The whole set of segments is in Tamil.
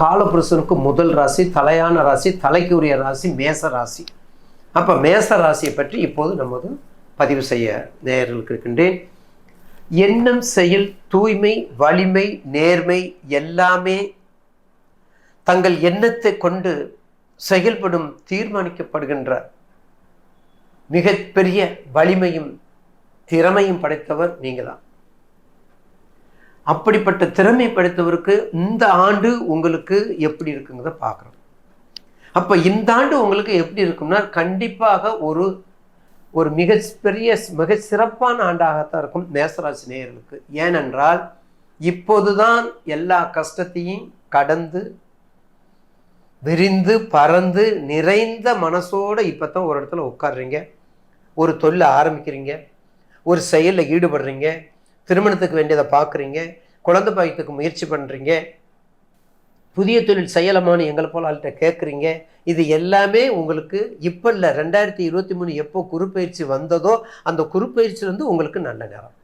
காலபுருஷனுக்கு முதல் ராசி தலையான ராசி தலைக்கு உரிய ராசி மேச ராசி. அப்போ மேச ராசியை பற்றி இப்போது நமது பதிவு செய்ய நேர்களுக்கு இருக்கின்றேன். எண்ணம் செயல் தூய்மை வலிமை நேர்மை எல்லாமே தங்கள் எண்ணத்தை கொண்டு செயல்படும் தீர்மானிக்கப்படுகின்ற மிகப்பெரிய வலிமையும் திறமையும் படைத்தவர் நீங்கள் தான் அப்படிப்பட்ட திறமை படைத்தவருக்கு இந்த ஆண்டு உங்களுக்கு எப்படி இருக்குங்கிறத பார்க்குறோம். அப்போ இந்த ஆண்டு உங்களுக்கு எப்படி இருக்கும்னா கண்டிப்பாக ஒரு ஒரு மிகப்பெரிய மிக சிறப்பான ஆண்டாகத்தான் இருக்கும் மேசராசி நேயர்களுக்கு. ஏனென்றால் இப்போதுதான் எல்லா கஷ்டத்தையும் கடந்து விரிந்து பறந்து நிறைந்த மனசோட இப்போ தான் ஒரு இடத்துல உட்காடுறீங்க ஒரு தொழிலை ஆரம்பிக்கிறீங்க. ஒரு செயலில் ஈடுபடுறீங்க. திருமணத்துக்கு வேண்டியதை பார்க்குறீங்க குழந்தை பாய்த்துக்கு முயற்சி பண்ணுறீங்க புதிய தொழில் செய்யலாமான்னு எங்களை போல் ஆள்கிட்ட கேட்குறீங்க இது எல்லாமே உங்களுக்கு இப்போ இல்லை ரெண்டாயிரத்தி இருபத்தி மூணு எப்போ குறுப்பயிற்சி வந்ததோ அந்த குறுப்பயிற்சிலேருந்து உங்களுக்கு நல்ல நேரம்.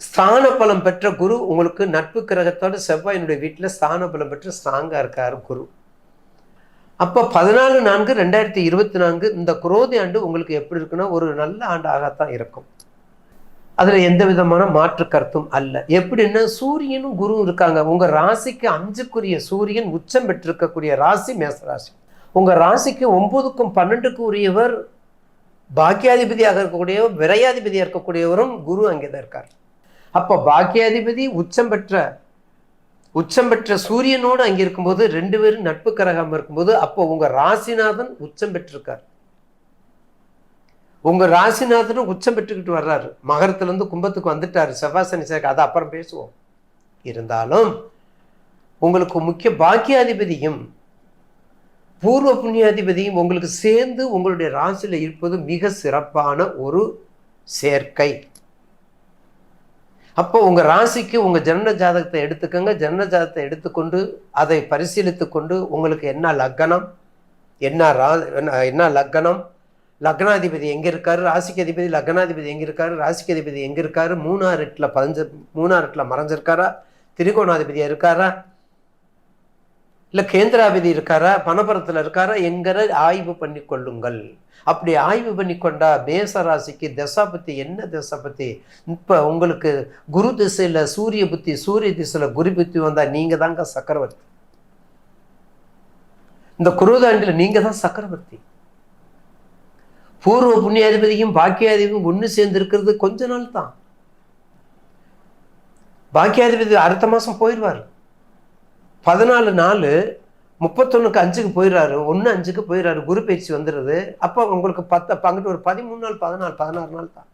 ஸ்தான பலம் பெற்ற குரு உங்களுக்கு நட்பு கிரகத்தோட செவ்வாயினுடைய வீட்டில் ஸ்தான பலம் பெற்று ஸ்ட்ராங்காக இருக்கார் குரு. அப்போ பதினாலு நான்கு ரெண்டாயிரத்தி இருபத்தி நான்கு இந்த குரோதி ஆண்டு உங்களுக்கு எப்படி இருக்குன்னா ஒரு நல்ல ஆண்டாகத்தான் இருக்கும். அதில் எந்த விதமான மாற்று கருத்தும் அல்ல. எப்படின்னா சூரியனும் குருவும் இருக்காங்க. உங்கள் ராசிக்கு அஞ்சுக்குரிய சூரியன் உச்சம் பெற்றிருக்கக்கூடிய ராசி மேச ராசி. உங்கள் ராசிக்கு ஒம்பதுக்கும் பன்னெண்டுக்கும் உரியவர் பாக்கியாதிபதியாக இருக்கக்கூடியவர் விரையாதிபதியாக இருக்கக்கூடியவரும் குரு அங்கே தான் இருக்கார். அப்போ பாக்கியாதிபதி உச்சம் பெற்ற உச்சம் பெற்ற சூரியனோடு அங்கே இருக்கும்போது ரெண்டு பேரும் நட்பு கரகாமல் இருக்கும்போது அப்போ உங்கள் ராசிநாதன் உச்சம் பெற்றிருக்கார். உங்கள் ராசிநாதனும் உச்சம் பெற்றுக்கிட்டு வர்றாரு. மகரத்துலேருந்து கும்பத்துக்கு வந்துட்டாரு. செவ்வாசனி சேர்க்க அதை அப்புறம் பேசுவோம். இருந்தாலும் உங்களுக்கு முக்கிய பாக்கியாதிபதியும் பூர்வ புண்ணியாதிபதியும் உங்களுக்கு சேர்ந்து உங்களுடைய ராசியில் இருப்பது மிக சிறப்பான ஒரு சேர்க்கை. அப்போ உங்கள் ராசிக்கு உங்கள் ஜனன ஜாதகத்தை எடுத்துக்கோங்க. ஜனன ஜாதகத்தை எடுத்துக்கொண்டு அதை பரிசீலித்து கொண்டு உங்களுக்கு என்ன லக்கணம்? என்ன ரா என்ன லக்கணம்? லக்னாதிபதி எங்கே இருக்காரு ராசிக்கு அதிபதி லக்னாதிபதி எங்கே இருக்காரு ராசிக்கு அதிபதி எங்கே இருக்காரு மூணாறு எட்டில் பதினஞ்சு மூணாறு எட்டில் மறைஞ்சிருக்காரா? திரிகோணாதிபதியாக இருக்காரா? இல்லை கேந்திராபதி இருக்காரா? பணபுரத்தில் இருக்காரா? எங்கிற ஆய்வு பண்ணி கொள்ளுங்கள். அப்படி ஆய்வு பண்ணி கொண்டா மேச ராசிக்கு தசா பற்றி என்ன தசா பற்றி இப்போ உங்களுக்கு குரு திசையில் சூரிய புத்தி சூரிய திசையில் குரு புத்தி வந்தால் நீங்கள் தாங்க சக்கரவர்த்தி. இந்த குருதாண்டில் நீங்கள் தான் சக்கரவர்த்தி. பூர்வ புண்ணியாதிபதியும் பாக்கியாதிபதியும் ஒன்று சேர்ந்துருக்கிறது கொஞ்ச நாள் தான். பாக்கியாதிபதி அடுத்த மாதம் போயிடுவார். பதினாலு நாள் முப்பத்தொன்னுக்கு அஞ்சுக்கு போயிடுறாரு. ஒன்று அஞ்சுக்கு போயிடுறாரு. குரு பயிற்சி வந்துடுது அப்போ உங்களுக்கு பத்து அப்போ அங்கிட்டு ஒரு பதிமூணு நாள் பதினாலு பதினாறு நாள் தான்.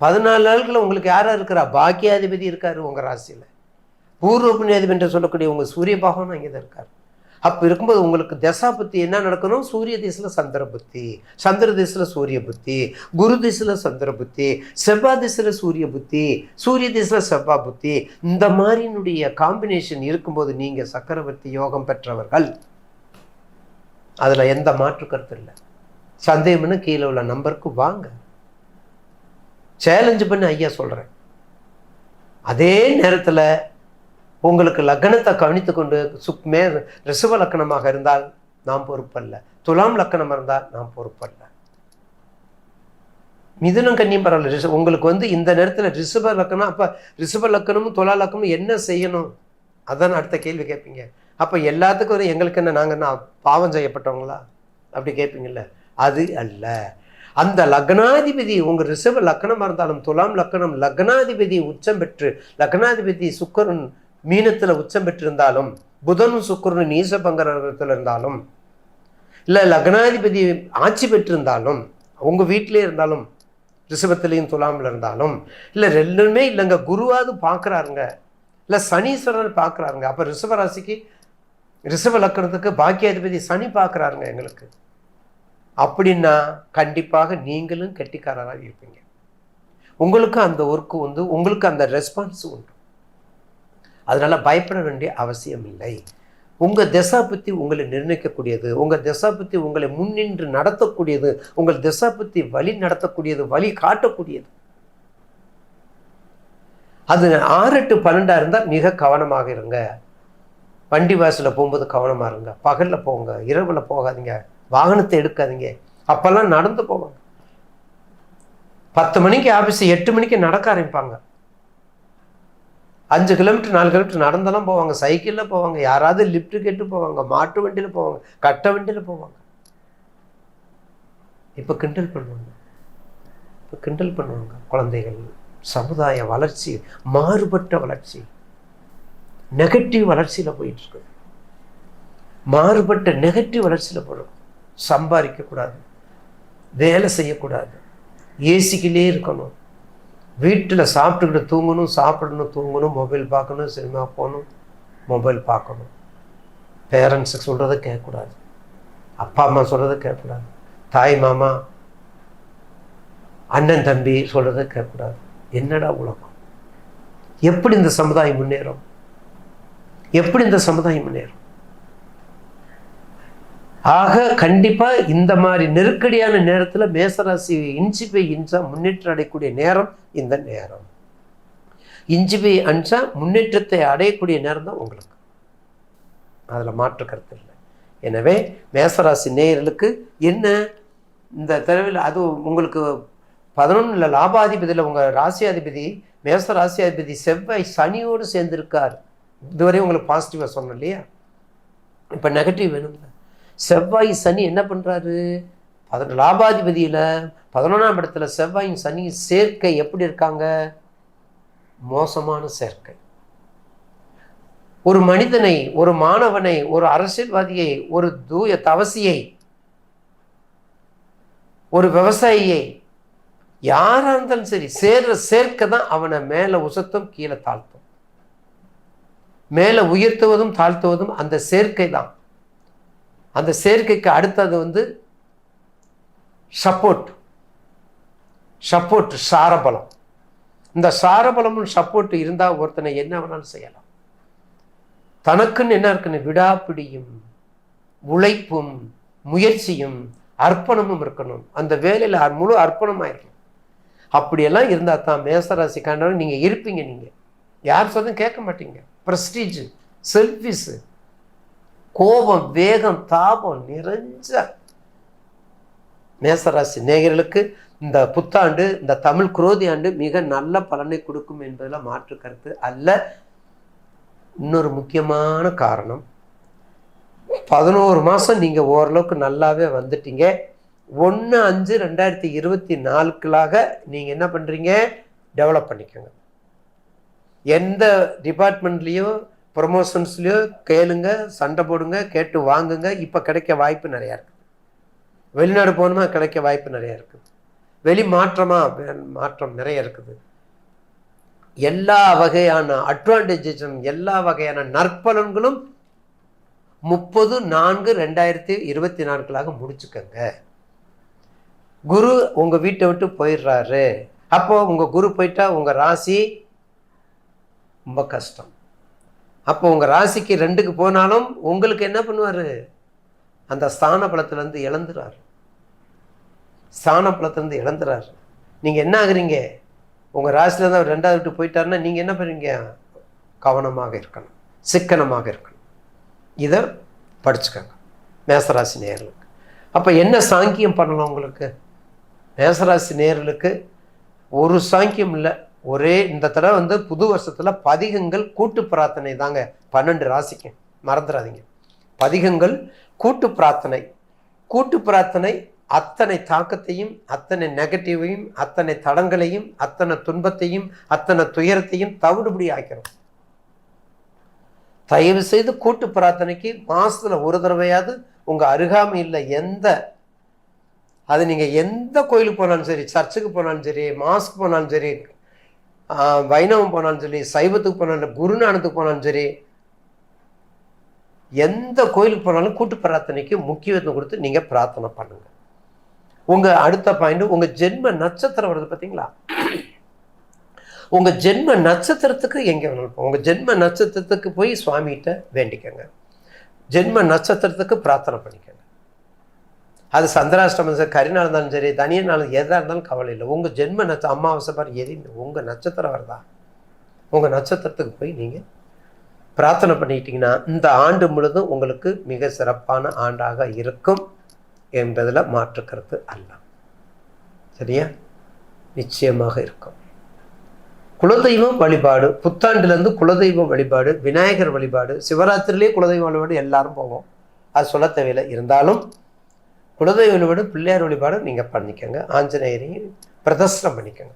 பதினாலு நாட்களில் உங்களுக்கு யாராக இருக்கிறா? பாக்கியாதிபதி இருக்காரு உங்கள் ராசியில். பூர்வ புண்ணியாதிபதி என்று சொல்லக்கூடிய உங்கள் சூரிய பகவான் அங்கே தான் இருக்கார். அப்போ இருக்கும்போது உங்களுக்கு தசா புத்தி என்ன நடக்கணும்? சூரிய திசையில் சந்திர புத்தி சந்திர திசையில் சூரிய புத்தி குரு திசையில் சந்திர புத்தி செவ்வா திசையில் சூரிய புத்தி சூரிய திசையில் செவ்வா புத்தி. இந்த மாதிரினுடைய காம்பினேஷன் இருக்கும்போது நீங்கள் சக்கரவர்த்தி யோகம் பெற்றவர்கள். அதில் எந்த மாற்று கருத்து இல்லை. சந்தேகம்னு கீழே உள்ள நம்பருக்கு வாங்க. சேலஞ்சு பண்ணி ஐயா சொல்கிறேன் அதே நேரத்தில் உங்களுக்கு லக்னத்தை கவனித்து கொண்டு சுக் மே ரிசவ லக்கணமாக இருந்தால் நாம் பொறுப்பல்ல. துலாம் லக்கணம் இருந்தால் நாம் பொறுப்பல்ல. மிதுனம் கன்னியும் பரவாயில்ல. ரிஷ உங்களுக்கு வந்து இந்த நேரத்தில் ரிஷப லக்கணம் அப்போ ரிஷப லக்கணமும் துலா லக்கணமும் என்ன செய்யணும்? அதான் அடுத்த கேள்வி கேட்பீங்க அப்போ எல்லாத்துக்கும் ஒரு எங்களுக்கு என்ன நாங்கள் என்ன பாவம் செய்யப்பட்டவங்களா? அப்படி கேட்பீங்கல்ல அது அல்ல. அந்த லக்னாதிபதி உங்கள் ரிஷப லக்கணமாக இருந்தாலும் துலாம் லக்கணம் லக்னாதிபதி உச்சம் பெற்று லக்னாதிபதி சுக்கரன் மீனத்தில் உச்சம் பெற்றிருந்தாலும் புதனும் சுக்கரனும் நீசபங்கரத்தில் இருந்தாலும் இல்லை லக்னாதிபதி ஆட்சி பெற்றிருந்தாலும் உங்கள் வீட்டிலே இருந்தாலும் ரிஷபத்திலையும் துலாமில் இருந்தாலும் இல்லை ரெண்டுமே இல்லைங்க குருவாவது பார்க்குறாருங்க இல்லை சனீஸ்வரன் பார்க்குறாருங்க அப்போ ரிஷபராசிக்கு ரிஷப லக்கணத்துக்கு பாக்கியாதிபதி சனி பார்க்குறாருங்க எங்களுக்கு. அப்படின்னா கண்டிப்பாக நீங்களும் கெட்டிக்காரராக இருப்பீங்க. உங்களுக்கு அந்த ஒர்க்கு வந்து உங்களுக்கு அந்த ரெஸ்பான்ஸ் உண்டு. அதனால் பயப்பட வேண்டிய அவசியம் இல்லை. உங்கள் திசா பற்றி உங்களை நிர்ணயிக்கக்கூடியது உங்கள் திசா பற்றி உங்களை முன்னின்று நடத்தக்கூடியது உங்கள் திசா பற்றி வழி நடத்தக்கூடியது வழி காட்டக்கூடியது. அது ஆறு எட்டு பன்னெண்டாக இருந்தால் மிக கவனமாக இருங்க. வண்டி வாசலில் போகும்போது கவனமாக இருங்க. பகலில் போங்க இரவில் போகாதீங்க வாகனத்தை எடுக்காதீங்க. அப்போல்லாம் நடந்து போவாங்க. பத்து மணிக்கு ஆஃபீஸ் எட்டு மணிக்கு நடக்க ஆரம்பிப்பாங்க. அஞ்சு கிலோமீட்டர் நாலு கிலோமீட்டர் நடந்தெல்லாம் போவாங்க. சைக்கிளில் போவாங்க. யாராவது லிஃப்ட் கேட்டு போவாங்க. மாட்டு வண்டியில் போவாங்க. கட்ட வண்டியில் போவாங்க. இப்போ கிண்டல் பண்ணுவாங்க. இப்போ கிண்டல் பண்ணுவாங்க. குழந்தைகள் சமுதாய வளர்ச்சி மாறுபட்ட வளர்ச்சி. நெகட்டிவ் வளர்ச்சியில் போயிட்டுருக்கு மாறுபட்ட நெகட்டிவ் வளர்ச்சியில் போகிறோம் சம்பாதிக்கக்கூடாது. வேலை செய்யக்கூடாது. ஏசிக்கிலே இருக்கணும். வீட்டில் சாப்பிட்டுக்கிட்டு தூங்கணும் சாப்பிடணும் தூங்கணும் மொபைல் பார்க்கணும் சினிமா போகணும் மொபைல் பார்க்கணும். பேரண்ட்ஸுக்கு சொல்கிறத கேட்கக்கூடாது. அப்பா அம்மா சொல்கிறத கேட்கக்கூடாது. தாய் மாமா அண்ணன் தம்பி சொல்கிறத கேட்கக்கூடாது. என்னடா உலகம்? எப்படி இந்த சமுதாயம் முன்னேறும்? எப்படி இந்த சமுதாயம் முன்னேறும்? ஆக கண்டிப்பாக இந்த மாதிரி நெருக்கடியான நேரத்தில் மேசராசி இன்ச்சு பை இன்ச்சா முன்னேற்றம் அடையக்கூடிய நேரம் இந்த நேரம். இன்ச்சு பை அன்ச்சா முன்னேற்றத்தை அடையக்கூடிய நேரம் தான் உங்களுக்கு. அதில் மாற்று கருத்து இல்லை. எனவே மேசராசி நேயர்களுக்கு என்ன? இந்த தடவையில் அது உங்களுக்கு பதினொன்றில் லாபாதிபதியில் உங்கள் ராசியாதிபதி மேச ராசியாதிபதி செவ்வாய் சனியோடு சேர்ந்திருக்கார். இதுவரை உங்களுக்கு பாசிட்டிவாக சொன்னோம் இல்லையா? இப்போ நெகட்டிவ் வேணும்ல. செவ்வாய் சனி என்ன பண்ணுறாரு பதின லாபாதிபதியில் பதினொன்றாம் இடத்துல செவ்வாயும் சனி சேர்க்கை எப்படி இருக்காங்க? மோசமான சேர்க்கை. ஒரு மனிதனை ஒரு மாணவனை ஒரு அரசியல்வாதியை ஒரு தூய தவசியை ஒரு விவசாயியை யாராக இருந்தாலும் சரி சேர்ற சேர்க்க தான் அவனை மேலே உசத்தும் கீழே தாழ்த்தும். மேலே உயர்த்துவதும் தாழ்த்துவதும் அந்த சேர்க்கை தான். அந்த சேர்க்கைக்கு அடுத்தது வந்து சப்போர்ட். சப்போர்ட் சாரபலம். இந்த சாரபலமும் சப்போர்ட் இருந்தால் ஒருத்தனை என்ன வேணாலும் செய்யலாம். தனக்குன்னு என்ன இருக்குன்னு? விடாப்பிடியும் உழைப்பும் முயற்சியும் அர்ப்பணமும் இருக்கணும். அந்த வேலையில் முழு அர்ப்பணமாக இருக்கணும் அப்படியெல்லாம் இருந்தால் தான் மேசராசி காண்டவன் நீங்கள் இருப்பீங்க நீங்கள் யார் சொன்னதும் கேட்க மாட்டீங்க. ப்ரெஸ்டீஜு செல்ஃபிஸு கோபம் வேகம் தாபம் நிறைஞ்ச மேசராசி நேயர்களுக்கு இந்த புத்தாண்டு இந்த தமிழ் குரோதி ஆண்டு மிக நல்ல பலனை கொடுக்கும் என்பதில் மாற்று கருத்து அல்ல. இன்னொரு முக்கியமான காரணம் பதினோரு மாதம் நீங்கள் ஓரளவுக்கு நல்லாவே வந்துட்டீங்க. ஒன்று அஞ்சு ரெண்டாயிரத்தி இருபத்தி நாலுக்குள்ளாக நீங்கள் என்ன பண்ணுறீங்க டெவலப் பண்ணிக்கோங்க. எந்த டிபார்ட்மெண்ட்லேயும் ப்ரொமோஷன்ஸ்லேயோ கேளுங்க சண்டை போடுங்க கேட்டு வாங்குங்க இப்போ கிடைக்க வாய்ப்பு நிறையா இருக்குது வெளிநாடு போகணுமா கிடைக்க வாய்ப்பு நிறையா இருக்குது வெளி மாற்றமா? மாற்றம் நிறைய இருக்குது. எல்லா வகையான அட்வான்டேஜஸும் எல்லா வகையான நற்பலன்களும் முப்பது நான்கு ரெண்டாயிரத்தி இருபத்தி நான்குலாக முடிச்சுக்கங்க. குரு உங்கள் வீட்டை விட்டு போயிடுறாரு. அப்போ உங்கள் குரு போயிட்டா உங்கள் ராசி ரொம்ப கஷ்டம். அப்போ உங்கள் ராசிக்கு ரெண்டுக்கு போனாலும் உங்களுக்கு என்ன பண்ணுவார்? அந்த ஸ்தான பலத்திலேருந்து இழந்துறார். ஸ்தான பலத்திலேருந்து இழந்துறாரு. நீங்கள் என்ன ஆகுறீங்க? உங்கள் ராசிலேருந்து அவர் ரெண்டாவது விட்டு போயிட்டாருன்னா நீங்கள் என்ன பண்ணுறீங்க கவனமாக இருக்கணும். சிக்கனமாக இருக்கணும். இதை படிச்சுக்கோங்க. மேசராசி நேர்களுக்கு. அப்போ என்ன சாங்கியம் பண்ணலாம் உங்களுக்கு? மேசராசி நேர்களுக்கு ஒரு சாங்கியம் இல்லை. ஒரே இந்த தடவை வந்து புது வருஷத்தில் பதிகங்கள் கூட்டு பிரார்த்தனை தாங்க. பன்னெண்டு ராசிக்கு. மறந்துடாதீங்க பதிகங்கள் கூட்டு பிரார்த்தனை. கூட்டு பிரார்த்தனை அத்தனை தாக்கத்தையும் அத்தனை நெகட்டிவையும் அத்தனை தடங்களையும் அத்தனை துன்பத்தையும் அத்தனை துயரத்தையும் தவிடுபடி ஆக்கிறோம். தயவு செய்து கூட்டு பிரார்த்தனைக்கு மாசத்துல ஒரு தடவையாவது உங்க அருகாமையில் எந்த அது நீங்க எந்த கோயிலுக்கு போனாலும் சரி சர்ச்சுக்கு போனாலும் சரி மாஸ்க்கு போனாலும் சரி வைணவம் போனாலும் சரி சைவத்துக்கு போனாலும் குருநானத்துக்கு போனாலும் சரி எந்த கோயிலுக்கு போனாலும் கூட்டு பிரார்த்தனைக்கு முக்கியத்துவம் கொடுத்து நீங்கள் பிரார்த்தனை பண்ணுங்க. உங்க அடுத்த பாயிண்ட் உங்க ஜென்ம நட்சத்திரம் வருது பார்த்தீங்களா உங்கள் ஜென்ம நட்சத்திரத்துக்கு எங்கே வேணாலும் உங்கள் ஜென்ம நட்சத்திரத்துக்கு போய் சுவாமிகிட்ட வேண்டிக்கோங்க. ஜென்ம நட்சத்திரத்துக்கு பிரார்த்தனை பண்ணிக்கோங்க. அது சந்திராஷ்டமம் சரி கரிநாள் இருந்தாலும் சரி தனிய நாள் எதாக இருந்தாலும் கவலை இல்லை. உங்கள் ஜென்ம நட்ச அமாவாசை பாரு எதுவுமே உங்கள் நட்சத்திரம் வருதா? உங்கள் நட்சத்திரத்துக்கு போய் நீங்கள் பிரார்த்தனை பண்ணிக்கிட்டிங்கன்னா இந்த ஆண்டு முழுதும் உங்களுக்கு மிக சிறப்பான ஆண்டாக இருக்கும் என்பதில் மாற்றுக்கிறது அல்ல. சரியா? நிச்சயமாக இருக்கும். குலதெய்வம் வழிபாடு புத்தாண்டுலேருந்து குலதெய்வ வழிபாடு விநாயகர் வழிபாடு சிவராத்திரிலேயே குலதெய்வ வழிபாடு எல்லாரும் போவோம். அது சொல்ல தேவையில்லை. இருந்தாலும் குலதெய்வ வழிபாடு பிள்ளையார் வழிபாடு நீங்கள் பண்ணிக்கோங்க. ஆஞ்சநேயரையும் பிரதர்சனம் பண்ணிக்கோங்க.